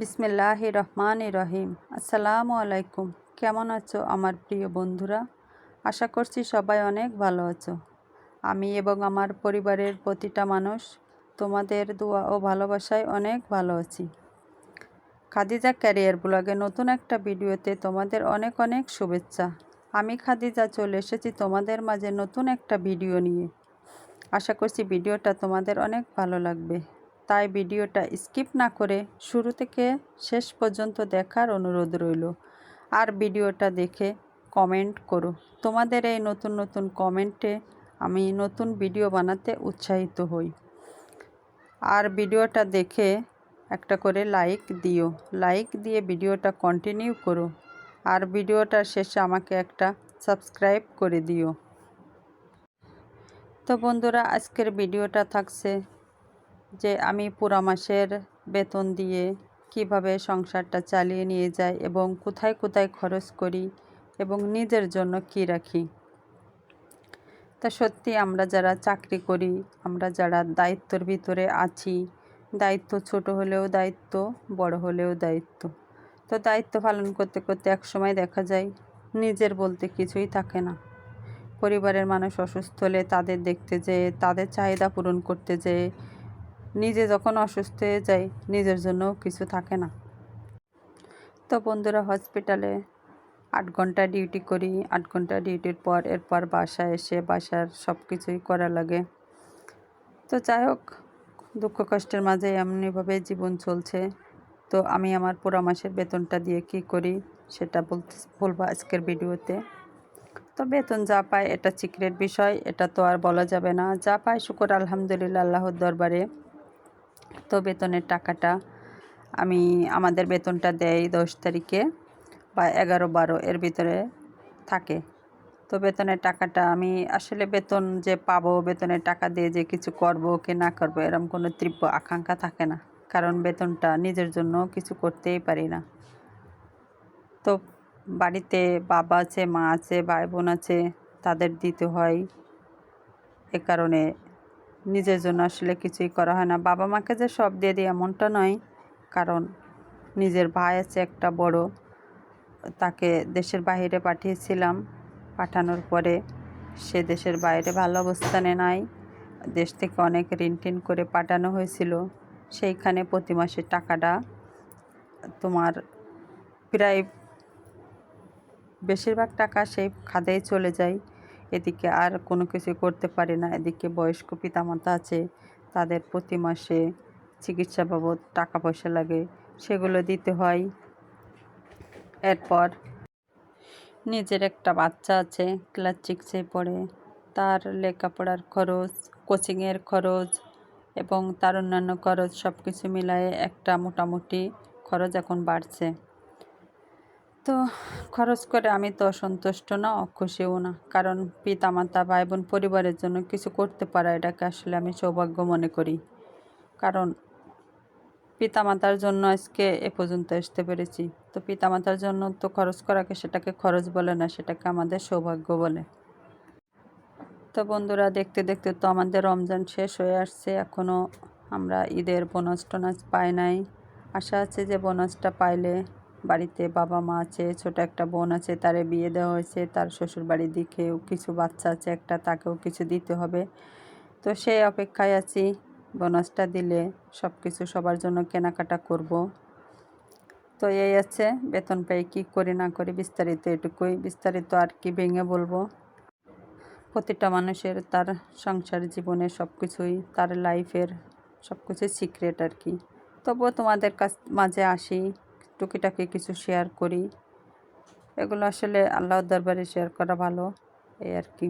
বিসমিল্লাহ রহমান রহিম। আসসালামু আলাইকুম। কেমন আছো আমার প্রিয় বন্ধুরা? আশা করছি সবাই অনেক ভালো আছো। আমি এবং আমার পরিবারের প্রতিটা মানুষ তোমাদের দোয়া ও ভালোবাসায় অনেক ভালো আছি। খাদিজা ক্যারিয়ার ব্লগে নতুন একটা ভিডিওতে তোমাদের অনেক অনেক শুভেচ্ছা। আমি খাদিজা চলে এসেছি তোমাদের মাঝে নতুন একটা ভিডিও নিয়ে। আশা করছি ভিডিওটা তোমাদের অনেক ভালো লাগবে। তাই ভিডিওটা স্কিপ না করে শুরু থেকে শেষ পর্যন্ত দেখার অনুরোধ রইল। আর ভিডিওটা দেখে কমেন্ট করো। তোমাদের এই নতুন নতুন কমেন্টে আমি নতুন ভিডিও বানাতে উৎসাহিত হই। আর ভিডিওটা দেখে একটা করে লাইক দিও। লাইক দিয়ে ভিডিওটা কন্টিনিউ করো। আর ভিডিওটার শেষে আমাকে একটা সাবস্ক্রাইব করে দিও। তো বন্ধুরা, আজকের ভিডিওটা থাকছে যে আমি পুরা মাসের বেতন দিয়ে কীভাবে সংসারটা চালিয়ে নিয়ে যাই এবং কোথায় কোথায় খরচ করি এবং নিজের জন্য কি রাখি। তা সত্যি আমরা যারা চাকরি করি, আমরা যারা দায়িত্বর ভিতরে আছি, দায়িত্ব ছোট হলেও দায়িত্ব, বড় হলেও দায়িত্ব। তো দায়িত্ব পালন করতে করতে এক সময় দেখা যায় নিজের বলতে কিছুই থাকে না। পরিবারের মানুষ অসুস্থ হলে তাদের দেখতে যেয়ে, তাদের চাহিদা পূরণ করতে যেয়ে নিজে যখন অসুস্থ হয়ে যায় নিজের জন্য কিছু থাকে না। তো বন্ধুরা, হসপিটালে আট ঘণ্টা ডিউটি করি। আট ঘণ্টা ডিউটির পর এরপর বাসায় এসে বাসার সব কিছুই করা লাগে। তো যাই হোক, দুঃখ কষ্টের মাঝে এমনিভাবে জীবন চলছে। তো আমি আমার পুরো মাসের বেতনটা দিয়ে কি করি সেটা বলতে, বলব আজকের ভিডিওতে। তো বেতন যা পায় এটা সিক্রেট বিষয়, এটা তো আর বলা যাবে না। যা পায় শুকর, আলহামদুলিল্লাহ, আল্লাহর দরবারে। তো বেতনের টাকাটা আমি আমাদের বেতনটা দেয় দশ তারিখে বা এগারো বারো এর ভিতরে থাকে। তো বেতনের টাকাটা আমি আসলে বেতন যে পাবো, বেতনের টাকা দিয়ে যে কিছু করব কি না করব এরকম কোনো তীব্র আকাঙ্ক্ষা থাকে না। কারণ বেতনটা নিজের জন্য কিছু করতেই পারি না। তো বাড়িতে বাবা আছে, মা আছে, ভাই বোন আছে, তাদের দিতে হয়। এ কারণে নিজের জন্য আসলে কিছুই করা হয় না। বাবা মাকে যে সব দিয়ে দিই এমনটা নয়, কারণ নিজের ভাই আছে একটা বড়, তাকে দেশের বাইরে পাঠিয়েছিলাম। পাঠানোর পরে সে দেশের বাইরে ভালো অবস্থানে নাই। দেশ থেকে অনেক ঋণ টিন করে পাঠানো হয়েছিল। সেইখানে প্রতি মাসের টাকাটা তোমার প্রায় বেশিরভাগ টাকা সেই খাদেই চলে যায়। এদিকে আর কোনো কিছু করতে পারে না। এদিকে বয়স্ক পিতামাতা আছে, তাদের প্রতি মাসে চিকিৎসা বাবদ টাকা পয়সা লাগে, সেগুলো দিতে হয়। এরপর নিজের একটা বাচ্চা আছে, ক্লাস সিক্সে পড়ে। তার লেখাপড়ার খরচ কোচিংয়ের খরচ এবং তার অন্যান্য খরচ সব কিছু মিলায়ে একটা মোটামুটি খরচ এখন বাড়ছে। তো খরচ করে আমি তো অসন্তুষ্ট না অখুশিও না। কারণ পিতা মাতা ভাই বোন পরিবারের জন্য কিছু করতে পারা এটাকে আসলে আমি সৌভাগ্য মনে করি। কারণ পিতামাতার জন্য আজকে এ পর্যন্ত আসতে পেরেছি। তো পিতামাতার জন্য তো খরচ করাকে সেটাকে খরচ বলে না, সেটাকে আমাদের সৌভাগ্য বলে। তো বন্ধুরা, দেখতে দেখতে তো আমাদের রমজান শেষ হয়ে আসছে। এখনও আমরা ঈদের বোনাস টোনাস পাই নাই। আশা আছে যে বোনাসটা পাইলে বাড়িতে বাবা মা আছে, ছোট একটা বোন আছে, তারে বিয়ে দেওয়া হয়েছে, তার শ্বশুর বাড়ির দিকেও কিছু বাচ্চা আছে, একটা তাকেও কিছু দিতে হবে। তো সেই অপেক্ষায় আছি, বোনাসটা দিলে সব কিছু সবার জন্য কেনাকাটা করব। তো এই আছে, বেতন পেয়ে কী করি না করি বিস্তারিত এটুকুই। বিস্তারিত আর কি ভেঙে বলব? প্রতিটা মানুষের তার সংসার জীবনে সব কিছুই তার লাইফের সব কিছুই সিক্রেট আর কি। তবুও তোমাদের কাছ মাঝে আসি। টুকিটাকি কিছু শেয়ার করি। এগুলো আসলে আল্লাহর দরবারে শেয়ার করা ভালো, এই আর কি।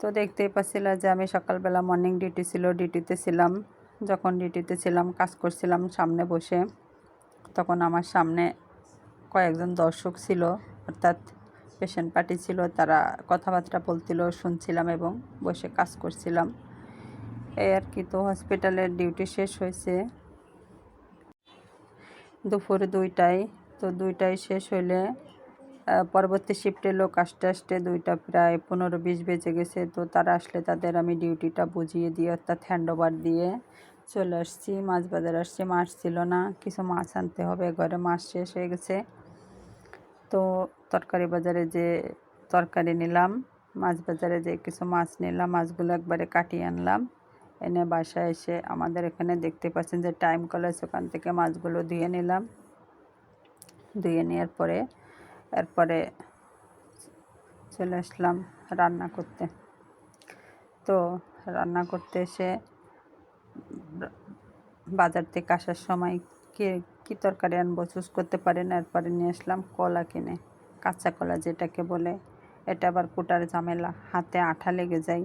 তো দেখতেই পাচ্ছিল যে আমি সকালবেলা মর্নিং ডিউটি ছিল ডিউটিতে ছিলাম। যখন ডিউটিতে ছিলাম, কাজ করছিলাম সামনে বসে। তখন আমার সামনে কয়েকজন দর্শক ছিল, অর্থাৎ পেশেন্ট পার্টি ছিল, তারা কথাবার্তা বলছিল, শুনছিলাম এবং বসে কাজ করছিলাম। এই আর কি, তো হসপিটালের ডিউটি শেষ হয়েছে। দুপুর দুইটায়। তো দুইটায় শেষ হইলে পরবর্তী শিফটের লোক আসতে আসতে দুইটা প্রায় পনেরো বিশ বেজে গেছে। তো তারা আসলে তাদের আমি ডিউটিটা বুঝিয়ে দিয়ে, অর্থাৎ হ্যান্ড ওভার দিয়ে চলে আসছি। মাছ বাজার আসছি, মাছ ছিল না, কিছু মাছ আনতে হবে, ঘরে মাছ শেষ হয়ে গেছে। তো তরকারি বাজারে যে তরকারি নিলাম, মাছ বাজারে যে কিছু মাছ নিলাম, মাছগুলো একবারে কাটিয়ে আনলাম। এনে বাসায় এসে আমাদের এখানে দেখতে পাচ্ছেন যে টাইম কলেজ, ওখান থেকে মাছগুলো ধুয়ে নিলাম। ধুয়ে নেওয়ার পরে, এরপরে চলে আসলাম রান্না করতে। তো রান্না করতে এসে বাজার থেকে আসার সময় কে, কী তরকারি আনব চুজ করতে পারি না, এরপরে নিয়ে আসলাম কলা কিনে। কাঁচা কলা যেটাকে বলে, এটা আবার কুটার ঝামেলা, হাতে আঠা লেগে যায়।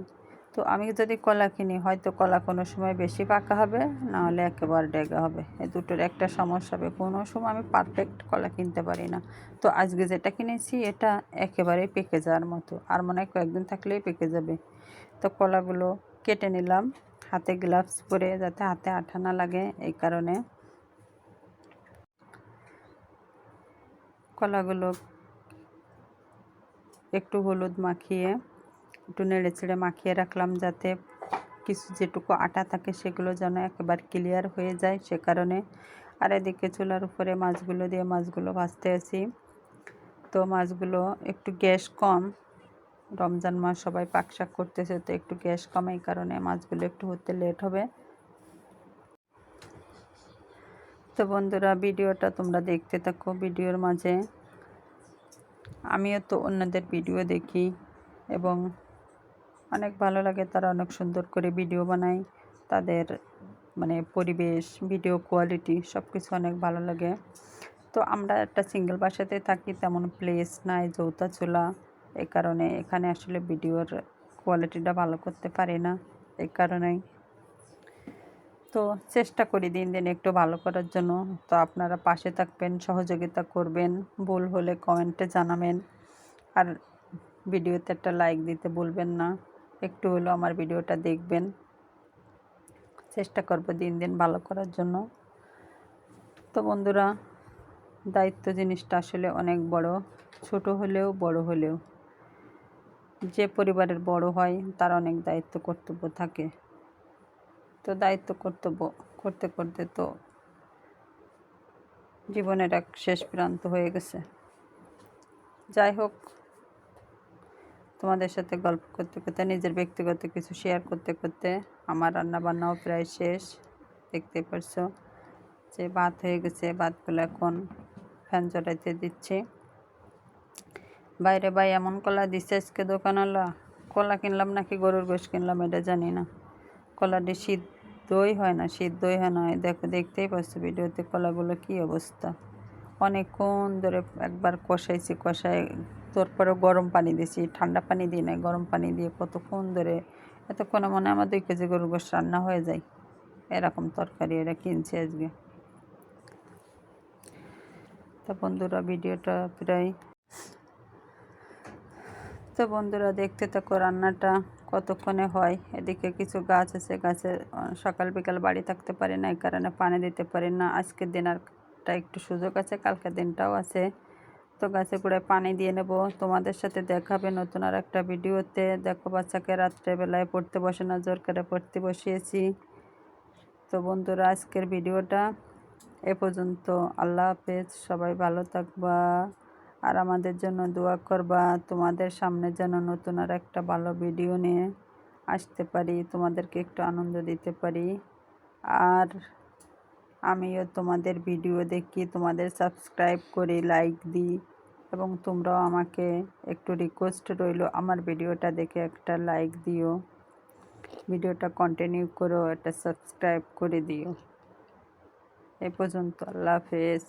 তো আমি যদি কলা কিনি, হয়তো কলা কোনো সময় বেশি পাকা হবে না হলে একেবারে ডেগা হবে। এই দুটোর একটা সমস্যা হবে। কোনো সময় আমি পারফেক্ট কলা কিনতে পারি না। তো আজকে যেটা কিনেছি, এটা একেবারেই পেকে যাওয়ার মতো। আর মনে হয় কয়েকদিন থাকলেই পেকে যাবে। তো কলাগুলো কেটে নিলাম, হাতে গ্লাভস পরে যাতে হাতে আঠা না লাগে, এই কারণে কলাগুলো একটু হলুদ মাখিয়ে একটু নেড়ে ছেড়ে মাখিয়ে রাখলাম যাতে কিছু যেটুকু আটা থাকে সেগুলো যেন একেবারে ক্লিয়ার হয়ে যায় সে কারণে। আর এদিকে চুলার উপরে মাছগুলো দিয়ে মাছগুলো ভাজতে আসি তো মাছগুলো একটু গ্যাস কম। রমজান মাস সবাই পাক শাক করতেছে, তো একটু গ্যাস কম, এই কারণে মাছগুলো একটু হতে লেট হবে। তো বন্ধুরা, ভিডিওটা তোমরা দেখতে থাকো ভিডিওর মাঝে। আমিও তো অন্যদের ভিডিও দেখি এবং অনেক ভালো লাগে, তারা অনেক সুন্দর করে ভিডিও বানায়। তাদের মানে পরিবেশ ভিডিও কোয়ালিটি সব কিছু অনেক ভালো লাগে। তো আমরা একটা সিঙ্গেল বাসাতে থাকি, তেমন প্লেস নাই যৌতা চুলা এই কারণে এখানে আসলে ভিডিওর কোয়ালিটিটা ভালো করতে পারি না এই কারণেই। তো চেষ্টা করি দিন দিন একটু ভালো করার জন্য। তো আপনারা পাশে থাকবেন, সহযোগিতা করবেন, ভুল হলে কমেন্টে জানাবেন। আর ভিডিওতে একটা লাইক দিতে বলবেন না। একটু হলেও আমার ভিডিওটা দেখবেন। চেষ্টা করব দিন দিন ভালো করার জন্য। তো বন্ধুরা, দায়িত্ব জিনিসটা আসলে অনেক বড়। ছোট হলেও, বড় হলেও। যে পরিবারের বড় হয়, তার অনেক দায়িত্ব কর্তব্য থাকে। তো দায়িত্ব কর্তব্য করতে করতে তো জীবনের এক শেষ প্রান্ত হয়ে গেছে। যাই হোক তোমাদের সাথে গল্প করতে করতে, নিজের ব্যক্তিগত কিছু শেয়ার করতে করতে আমার রান্না বান্নাও প্রায় শেষ। দেখতে পারছ যে ভাত হয়ে গেছে, ভাতগুলো এখন ফ্যান চড়াইতে দিচ্ছি। বাইরে ভাই এমন কলা দিচ্ছে আজকে দোকানওয়ালা। কলা কিনলাম নাকি গরুর গোশ কিনলাম এটা জানি না। কলাটি সিদ্ধই হয় না, সিদ্ধই হয় না। দেখো, দেখতেই পাচ্ছ ভিডিওতে কলাগুলো কী অবস্থা। অনেকক্ষণ ধরে একবার কষাইছি কষাই তারপরে গরম পানি দিয়েছি, ঠান্ডা পানি দিই নাই, গরম পানি দিয়ে কতক্ষণ ধরে এতক্ষণে মনে আমার দুই কেজি গরুর গোশ রান্না হয়ে যায়। এরকম তরকারি এটা কিনছি আজকে। তা বন্ধুরা, ভিডিওটা প্রায় তো বন্ধুরা, দেখতে থাকো রান্নাটা কতক্ষণে হয়। এদিকে কিছু গাছ আছে, গাছে সকাল বিকাল বাড়ি থাকতে পারে না, এই কারণে পানি দিতে পারি না। আজকের দিনারটা একটু সুযোগ আছে, কালকের দিনটাও আছে। তো গাছে গোড়ায় পানি দিয়ে নেব। তোমাদের সাথে দেখাবে নতুন আর একটা ভিডিওতে। দেখো বাচ্চাকে রাত্রেবেলায় পড়তে বসে না জোর করে পড়তে বসিয়েছি। তো বন্ধুরা, আজকের ভিডিওটা এ পর্যন্ত। আল্লাহ হাফেজ, সবাই ভালো থাকবা আর আমাদের জন্য দোয়া করবা। তোমাদের সামনে যেন নতুন আর একটা ভালো ভিডিও নিয়ে আসতে পারি, তোমাদেরকে একটু আনন্দ দিতে পারি। আর আমিও তোমাদের ভিডিও দেখি, তোমাদের সাবস্ক্রাইব করি, লাইক দিই। এবং তোমরাও আমাকে একটু রিকোয়েস্ট রইল আমার ভিডিওটা দেখে একটা লাইক দিও। ভিডিওটা কন্টিনিউ করো, একটা সাবস্ক্রাইব করে দিও। এ পর্যন্ত, আল্লাহ হাফেজ।